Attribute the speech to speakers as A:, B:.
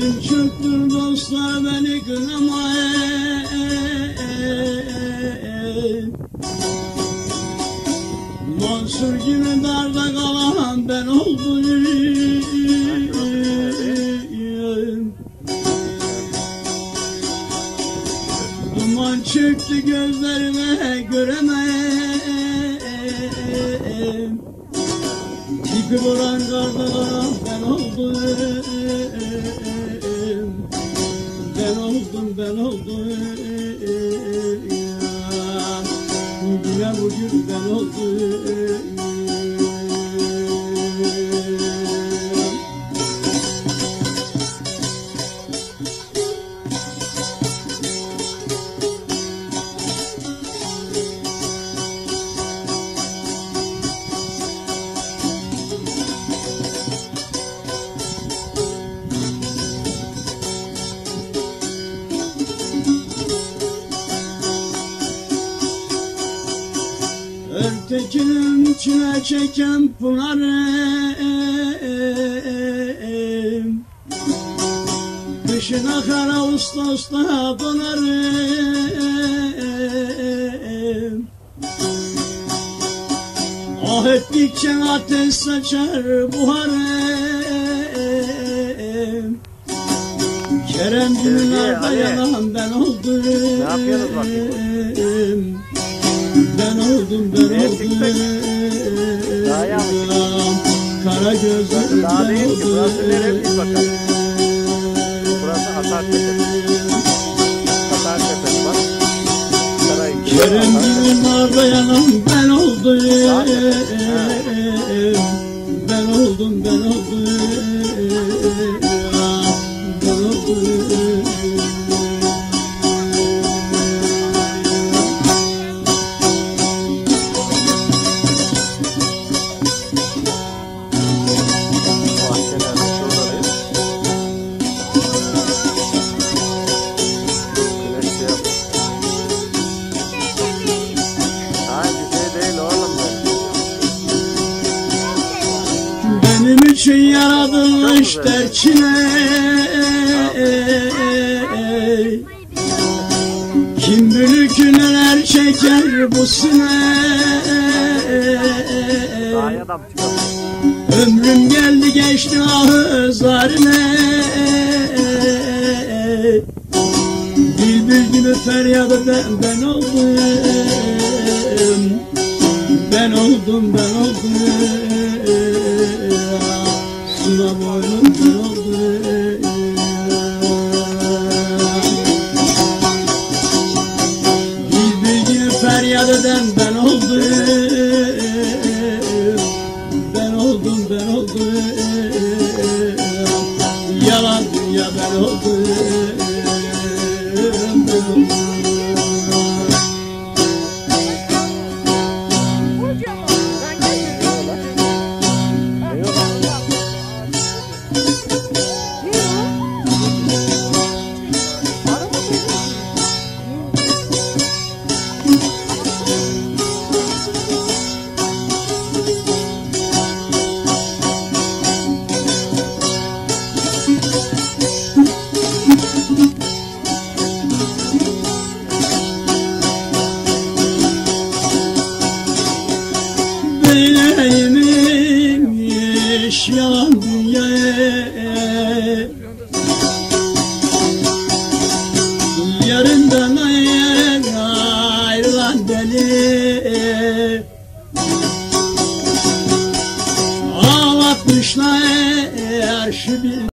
A: Derdim çöktür dostlar beni kınamayın Mansur gibi darda kalan ben oldum. Duman çöktü gözlerime göremem Tipi vuran karda ben oldum. Ben oldum ben oldum. Bugüne bugün ben oldum Örtekinin çile çeken pınarım Kışın akar Ağustos'ta donarım Ah ettikçe ateş saçar buharım Kerem
B: Ali.
A: yanan ben oldum
B: Ne yapıyorsunuz bakayım? dari diberhasilnya ibadah berasa atas atas atas cara
A: ini için
B: güzel.
A: terkine Kim bilir neler çeker bu sine.
B: Dağa da mı çıkalım?
A: Ömrüm geldi geçti ahı zarine. Bülbül gibi feryadı ben, ben oldum. Ben oldum ben oldum Gibi feryat eden ben oldum Ben oldum. Ben oldum Yalan dünya Ben oldum Beyneymiş yalan dünyaya Yarından ayrılan deli